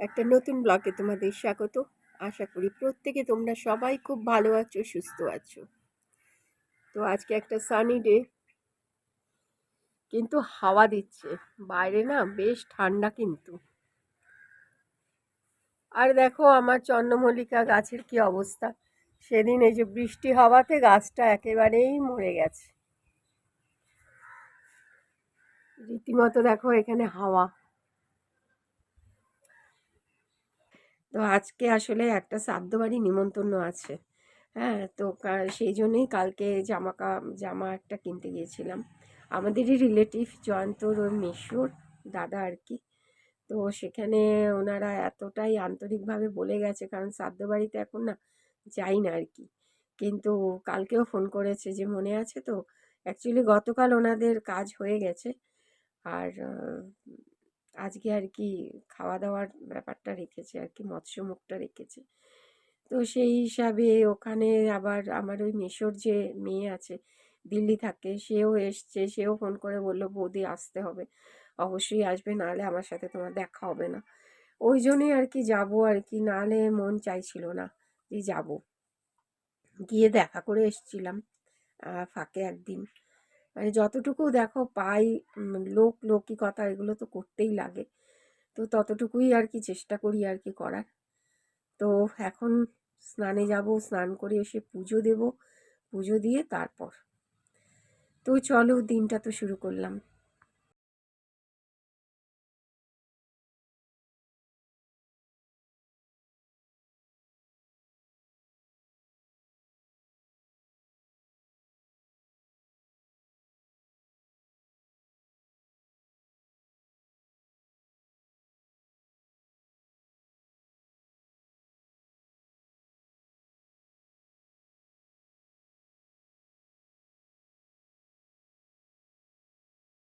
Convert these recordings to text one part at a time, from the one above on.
একটা নতুন ব্লগে তোমাদের স্বাগত। আশা করি প্রত্যেকে তোমরা সবাই খুব ভালো আছো, সুস্থ আছো। তো আজকে একটা সানি ডে কিন্তু হাওয়া দিচ্ছে। বাইরে না বেশ ঠান্ডা কিন্তু। আর দেখো আমার চন্দ্রমল্লিকা গাছের কি অবস্থা। সেদিন এই যে বৃষ্টি হওয়াতে গাছটা একেবারেই মরে গেছে। রীতিমতো দেখো এখানে হাওয়া। তো আজকে আসলে একটা শ্রাদ্ধ বাড়ি নিমন্ত্রণ আছে। হ্যাঁ তো সেই জন্যেই কালকে জামা জামা একটা কিনতে গিয়েছিলাম। আমাদেরই রিলেটিভ জয়ন্তর ওর মেশুর দাদা আর কি। তো সেখানে ওনারা এতটাই আন্তরিকভাবে বলে গেছে, কারণ শ্রাদ্ধ বাড়িতে এখন না যাই না আর কি। কিন্তু কালকেও ফোন করেছে যে, মনে আছে তো? অ্যাকচুয়ালি গতকাল ওনাদের কাজ হয়ে গেছে। আর আজকে আর কি খাওয়া দাওয়ার ব্যাপারটা রেখেছে আর কি মৎস্য মুখটা রেখেছে। তো সেই হিসাবে ওখানে আবার আমার ওই মেশোর যে মেয়ে আছে, দিল্লি থাকে, সেও এসছে, সেও ফোন করে বলল, বৌদি, আসতে হবে। অবশ্যই আসবে, নাহলে আমার সাথে তোমার দেখা হবে না। ওই জন্যই আর কি যাব আর কি, নাহলে মন চাইছিল না যে যাব। গিয়ে দেখা করে এসছিলাম ফাঁকে একদিন। মানে যতটুকু দেখো পাই লোক, লৌকিকতা এগুলো তো করতেই লাগে। তো ততটুকুই আর কি চেষ্টা করি আর কি করার। তো এখন স্নানে যাব, স্নান করে এসে পুজো দেব। পুজো দিয়ে তারপর। তো চলো দিনটা তো শুরু করলাম।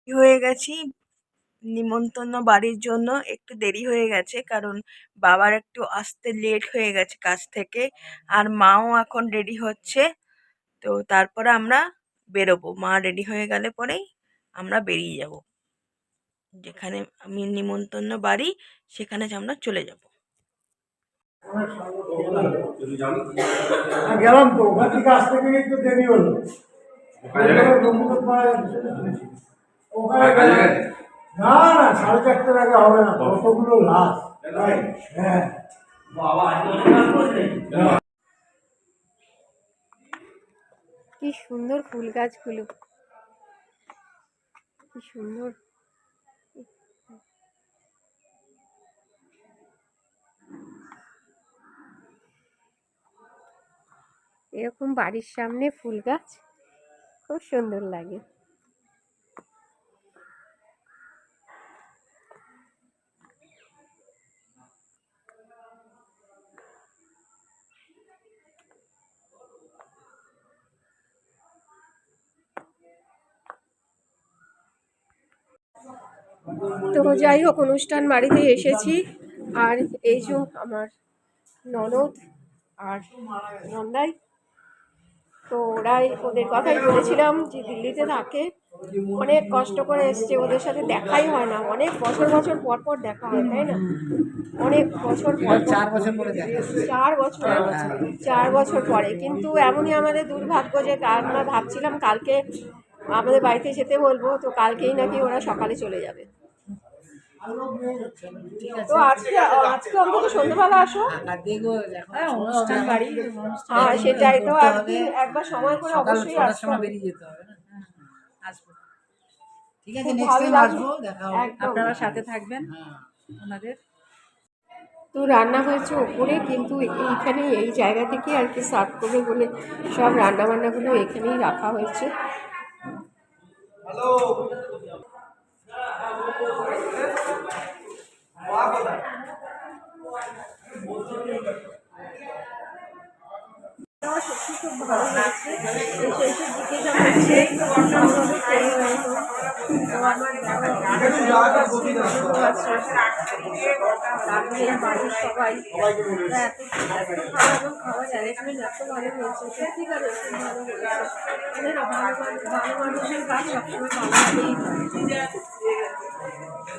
হয়ে গেছি। নিমন্ত্রণ বাড়ির জন্য একটু দেরি হয়ে গেছে কারণ বাবার একটু আসতে লেট হয়ে গেছে কাজ থেকে আর মাও এখন রেডি হচ্ছে। তো তারপরে আমরা বেরোবো। মা রেডি হয়ে গেলে পরেই আমরা বেরিয়ে যাব। যেখানে আমি নিমন্ত্রণ বাড়ি সেখানে আমরা চলে যাব। গেলাম তো। ওখান থেকে আসতে গেলে একটু দেরি হলো। না না সাড়ে চারটের আগে হবে না কতগুলো লাশ হ্যাঁ। কি সুন্দর ফুল গাছগুলো। কি সুন্দর। এরকম বাড়ির সামনে ফুল গাছ খুব সুন্দর লাগে। তো যাই হোক অনুষ্ঠান বাড়িতে এসেছি। আর এই যে আমার ননদ আর নন্দাই তো ওরাই ওদের কথাই বলেছিলাম যে দিল্লিতে থাকে। অনেক কষ্ট করে এসছে ওদের সাথে দেখাই হয় না। অনেক বছর বছর পর পর দেখা হয় তাই না? অনেক বছর পর চার বছর পরে চার বছর চার বছর পরে। কিন্তু এমনই আমাদের দুর্ভাগ্য যে আমরা ভাবছিলাম কালকে আমাদের বাড়িতে যেতে বলব তো কালকেই নাকি ওরা সকালে চলে যাবে। তো আজকে আজকে অন্তত সন্ধ্যেবেলা আসো। হ্যাঁ, হ্যাঁ সেটাই তো একদিন একবার সময় করে অবশ্যই আসতে হবে বেরিয়ে যেতে হবে হ্যাঁ, আসব। ঠিক আছে খুব নেক্সট টাইম আসব দেখা হবে। আপনারা সাথে থাকবেন হ্যাঁ। ওনাদের। তো রান্না হয়েছে ওপরে কিন্তু এইখানে এই জায়গা থেকে আর কি সার্ভ করবে বলে সব রান্না বান্নাগুলো এখানেই রাখা হয়েছে। ভালো লাগছে শেষের দিকে যা হচ্ছে আমাদের তৈরি হয়েছে তো আমার তারপরে বাড়ির সবাই খাওয়া খাওয়ার এত ভালো হয়েছে সত্যিকারে খুব ভালো হয়েছে মানে মানুষের কাজ সবসময় ভালো।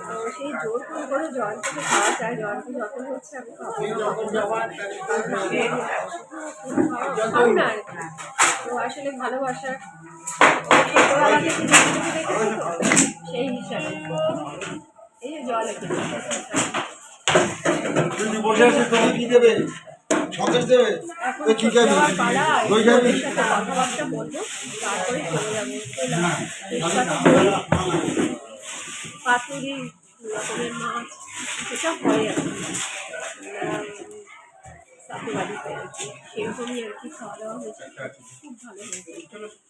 তো সেই জোর করে করে জয়ন্তকে খাওয়া চায় জয়ন্ত যখন হচ্ছে আমি না আর কি। তো আসলে ভালোবাসার তো সেই হিসাবে। এই যে জল তুমি বসে আছো তুমি কি দেবে? সকেট দেবে? কি পালা দই খাবি? কথাবার্তা বলব তারপরে চলে যাব। পাতুরি রকমের মাছ এসব হয় আর কি। সাথে বাড়িতে আর কি সেরকমই আর কি খাওয়া দাওয়া হয়েছে খুব ভালো হয়েছে।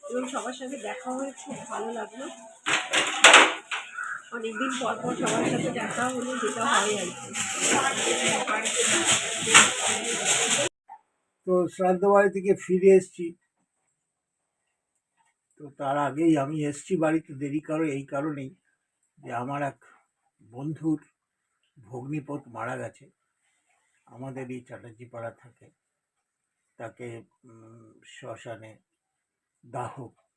এবং সবার সাথে দেখা হয়ে খুব ভালো লাগল। অনেকদিন পর পর সবার সাথে দেখা হলো যেটা হয় আর কি। তো শ্রাদ্ধ বাড়ি থেকে ফিরে এসেছি। তো তার আগেই আমি এসেছি বাড়িতে দেরি করো এই কারণেই। যে আমার এক বন্ধুর ভগ্নিপথ মারা গেছে। আমাদের এই চ্যাটার্জি পাড়া থাকে। তাকে শ্মশানে দাহ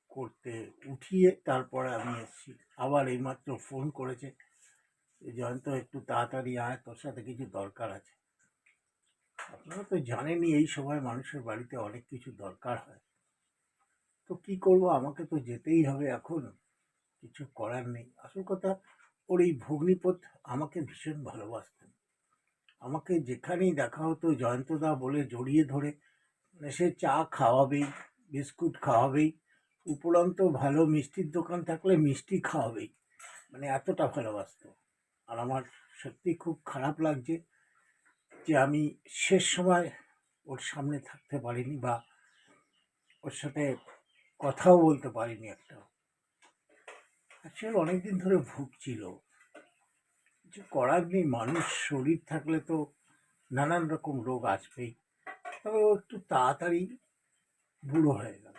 করতে উঠিয়ে তারপরে আমি এসেছি। আবার এইমাত্র ফোন করেছে জয়ন্ত, একটু তাড়াতাড়ি আয়, তোর সাথে কিছু দরকার আছে। আপনারা তো জানেনই, এই সময় মানুষের বাড়িতে অনেক কিছু দরকার হয়। তো কি করব? আমাকে তো যেতেই হবে এখন। কিছু করার নেই। আসল কথা, ওর এই ভগ্নিপথ আমাকে ভীষণ ভালোবাসতেন। আমাকে যেখানেই দেখা হতো, জয়ন্তদা বলে জড়িয়ে ধরে মানে সে চা খাওয়াবেই, বিস্কুট খাওয়াবেই, উপরন্ত ভালো মিষ্টির দোকান থাকলে মিষ্টি খাওয়াবেই মানে এতটা ভালোবাসতো। আর আমার সত্যি খুব খারাপ লাগছে যে আমি শেষ সময় ওর সামনে থাকতে পারিনি বা ওর সাথে কথাও বলতে পারিনি একটা অ্যাকচুয়ালি অনেকদিন ধরে ভুগছিল। কিছু করার নেই, মানুষ শরীর থাকলে তো নানান রকম রোগ আসবেই তবে ও একটু তাড়াতাড়ি বুড়ো হয়ে গেল।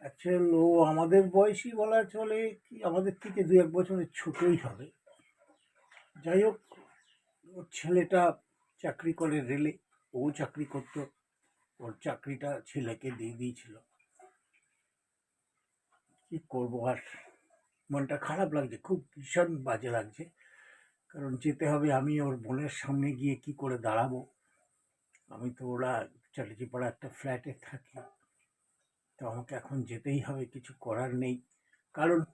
অ্যাকচুয়াল ও আমাদের বয়সী বলা চলে কি, আমাদের থেকে দু এক বছরের ছোটই হবে। যাই হোক ওর ছেলেটা চাকরি করে রেলে, ও চাকরি করতো, ওর চাকরিটা ছেলেকে দিয়ে দিয়েছিল। কি করব আর? মনটা খারাপ লাগছে, খুব ভীষণ বাজে লাগছে। কারণ যেতে হবে, আমি ওর বোনের সামনে গিয়ে কি করে দাঁড়াবো? আমি তো ওরা চাটাচিপাড়া একটা ফ্ল্যাটে থাকি। তো আমাকে এখন যেতেই হবে, কিছু করার নেই। কারণ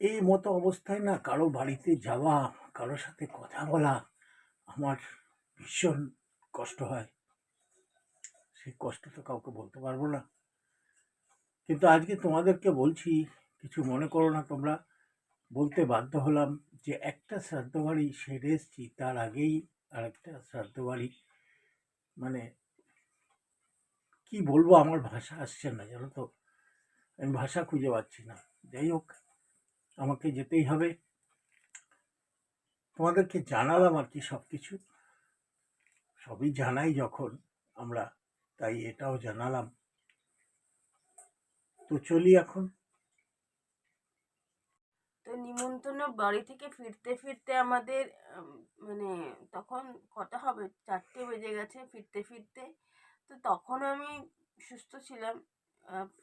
এই মতো অবস্থায় না কারও বাড়িতে যাওয়া কারোর সাথে কথা বলা আমার ভীষণ কষ্ট হয়। সেই কষ্ট তো কাউকে বলতে পারব না। কিন্তু আজকে তোমাদেরকে বলছি, কিছু মনে করো না তোমরা। বলতে বাধ্য হলাম যে একটা শ্রাদ্ধ বাড়ি সেরে এসছি, তার আগেই আর একটা শ্রাদ্ধ বাড়ি মানে কি বলব, আমার ভাষা আসছে না, জানো তো? আমি ভাষা খুঁজে পাচ্ছি না। যাই হোক, আমাকে যেতেই হবে। তোমাদেরকে জানালাম আর কি সব কিছু সবই জানাই যখন আমরা, তাই এটাও জানালাম। তো চলি এখন। তো নিমন্ত্রণ বাড়ি থেকে ফিরতে ফিরতে আমাদের মানে তখন কটা হবে? চারটে বেজে গেছে ফিরতে ফিরতে। তো তখন আমি সুস্থ ছিলাম।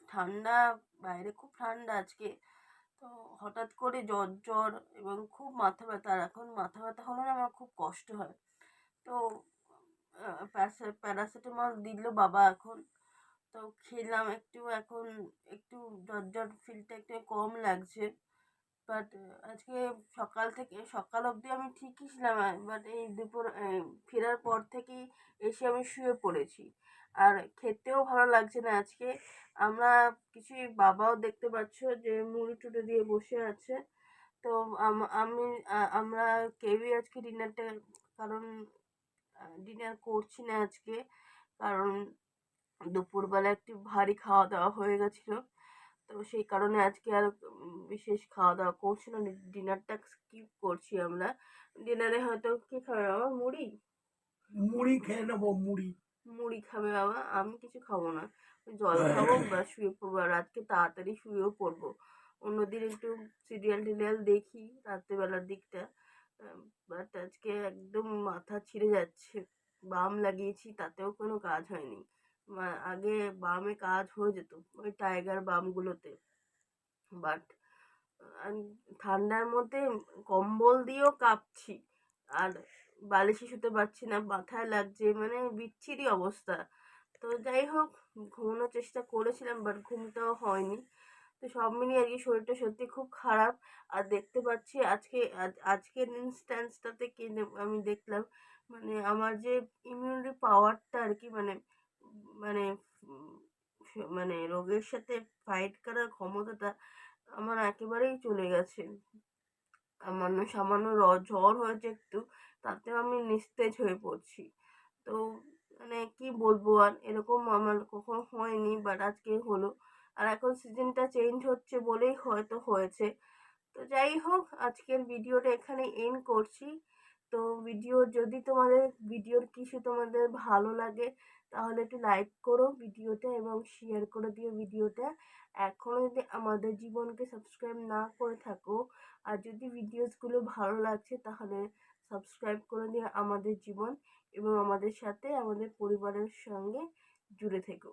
ঠান্ডা, বাইরে খুব ঠান্ডা আজকে। তো হঠাৎ করে জ্বর জ্বর এবং খুব মাথা ব্যথা। আর এখন মাথা ব্যথা হলে আমার খুব কষ্ট হয়। তো প্যারাসিটামল দিল বাবা এখন। তো খেলাম একটু, এখন একটু জ্বর জ্বর ফিলটা একটু কম লাগছে। বাট আজকে সকাল থেকে, সকাল অবধি আমি ঠিকই ছিলাম বাট এই দুপুর ফেরার পর থেকেই এসে আমি শুয়ে পড়েছি। আর খেতেও ভালো লাগছে না আজকে। আমরা কিছুই বাবাও দেখতে পাচ্ছ যে মুড়ি টুড়ি দিয়ে বসে আছে। তো আমি আমরা কেউই আজকে ডিনারটা কারণ ডিনার করছি না আজকে। কারণ দুপুরবেলা একটু ভারী খাওয়া দাওয়া হয়ে গেছিল। তো সেই কারণে আজকে আর বিশেষ খাওয়া দাওয়া করছি না। ডিনারটা স্কিপ করছি আমরা। ডিনারে হয়তো কি খাবে বাবা? মুড়ি? মুড়ি খেয়ে নেব মুড়ি। মুড়ি খাবে বাবা? আমি কিছু খাব না। জল খাব বা শুয়ে পড়ব। আর আজকে তাড়াতাড়ি শুয়েও পড়ব। অন্যদিন একটু সিরিয়াল টিরিয়াল দেখি রাত্রেবেলার দিকটা। বাট আজকে একদম মাথা ছিঁড়ে যাচ্ছে। বাম লাগিয়েছি তাতেও কোনো কাজ হয়নি। আগে বামে কাজ হয়ে যেত, ওই টাইগার বামগুলোতে বাট ঠান্ডার মধ্যে কম্বল দিয়েও কাঁপছি, আর বালিশে শুতে পারছি না, মাথায় লাগছে মানে বিচ্ছিরি অবস্থা। তো যাই হোক, ঘুমানোর চেষ্টা করেছিলাম বাট ঘুমটাও হয়নি। তো সব মিলিয়ে আর কি শরীরটা সত্যি খুব খারাপ, আর দেখতে পাচ্ছি আজকে, আজ- আজকের ইনস্ট্যান্সটাতে আমি দেখলাম মানে আমার যে ইমিউনিটি পাওয়ারটা আর কি মানে মানে মানে রোগের সাথে ফাইট করার ক্ষমতাটা আমার একেবারেই চলে গেছে। সামান্য সামান্য জ্বর হয়েছে একটু, তাতেও আমি নিস্তেজ হয়ে পড়ছি। তো মানে কি বলব আর, এরকম আমার কখনো হয়নি বাট আজকে হলো। আর এখন সিজনটা চেঞ্জ হচ্ছে বলেই হয়তো হয়েছে। তো যাই হোক, আজকের ভিডিওটা এখানে এন্ড করছি। তো ভিডিও যদি তোমাদের ভিডিওর কিছু তোমাদের ভালো লাগে তাহলে একটু লাইক করো ভিডিওটা এবং শেয়ার করে দিও ভিডিওটা এখনও যদি আমাদের জীবনকে সাবস্ক্রাইব না করে থাকো, আর যদি ভিডিওসগুলো ভালো লাগছে তাহলে সাবস্ক্রাইব করে দিও আমাদের জীবন এবং আমাদের সাথে আমাদের পরিবারের সঙ্গে জুড়ে থেকো।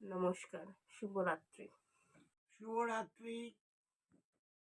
নমস্কার, শুভরাত্রি। শুভরাত্রি।